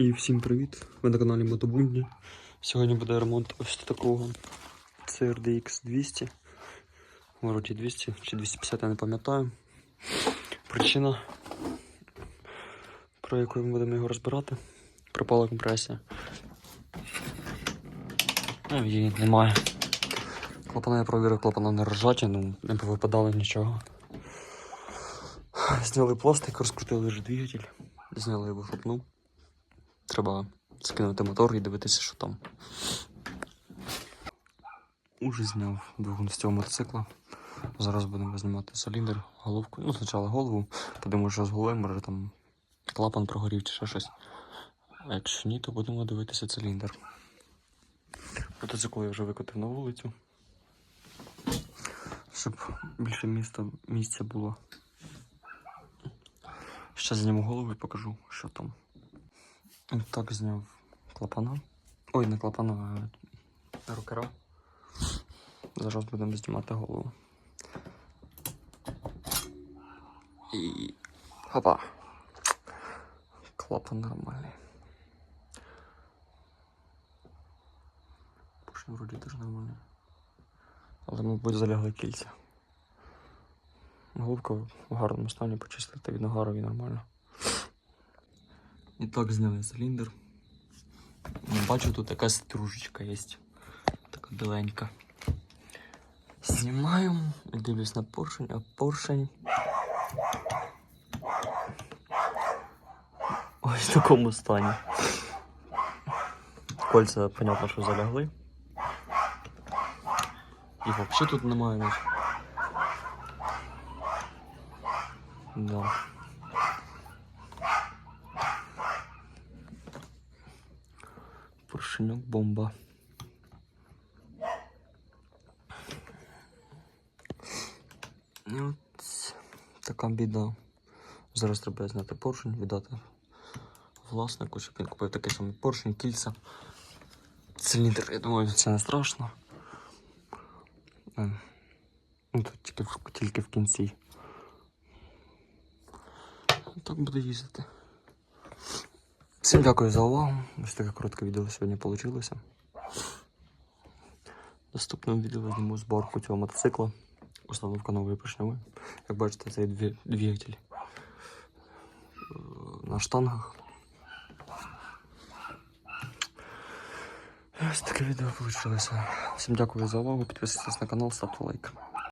І всім привіт! Ви на каналі Мотобудні. Сьогодні буде ремонт ось такого CRDX 200. Вроді 200 чи 250, я не пам'ятаю. Причина, про яку ми будемо його розбирати, пропала компресія. Ну, Її немає. Клапана я провірив, клапана не ржаті, ну не повипадало нічого. Зняли пластик, розкрутили вже двигатель, зняли його вихлопну. Треба скинути мотор і дивитися, що там. Уже зняв двигун з цього мотоцикла. Зараз будемо знімати циліндр, головку. Ну, спочатку голову, подивимо, що з головою, може там клапан прогорів чи ще щось. А якщо ні, то будемо дивитися циліндр. Мотоцикл я вже викотив на вулицю. Щоб більше міста, місця було. Ще зніму голову і покажу, що там. Так зняв клапана. Ой, не клапана, а рукера. Зараз будемо знімати голову. І. Хопа. Клапан нормальний. Поршень вроді теж нормальний. Але, мабуть, залягли кільця. Головка в гарному стані почистити від нагару і нормально. І так зняли циліндр. Ну, Бачу, тут така стружечка є. Така біленька. Знімаємо, дивлюсь на поршень, а поршень. Ось в такому стані. Кольця, понятно, що залягли. Їх взагалі тут немає. Да. Поршеньок бомба. От така біда. Зараз треба зняти поршень, віддати власнику, щоб він купив такий самий поршень, кільця. Циліндр, я думаю, це не страшно. Е, Ну, тут тільки, тільки в кінці. Так буде їздити. Всім дякую за увагу. Ось таке коротке відео сьогодні вийшло. В наступному відео зніму зборку цього мотоцикла. Установка нової поршневої. Як бачите, цей дві- двигатель е, на штангах. Ось таке відео вийшло. Всім дякую за увагу. Підписуйтесь на канал, ставте лайк.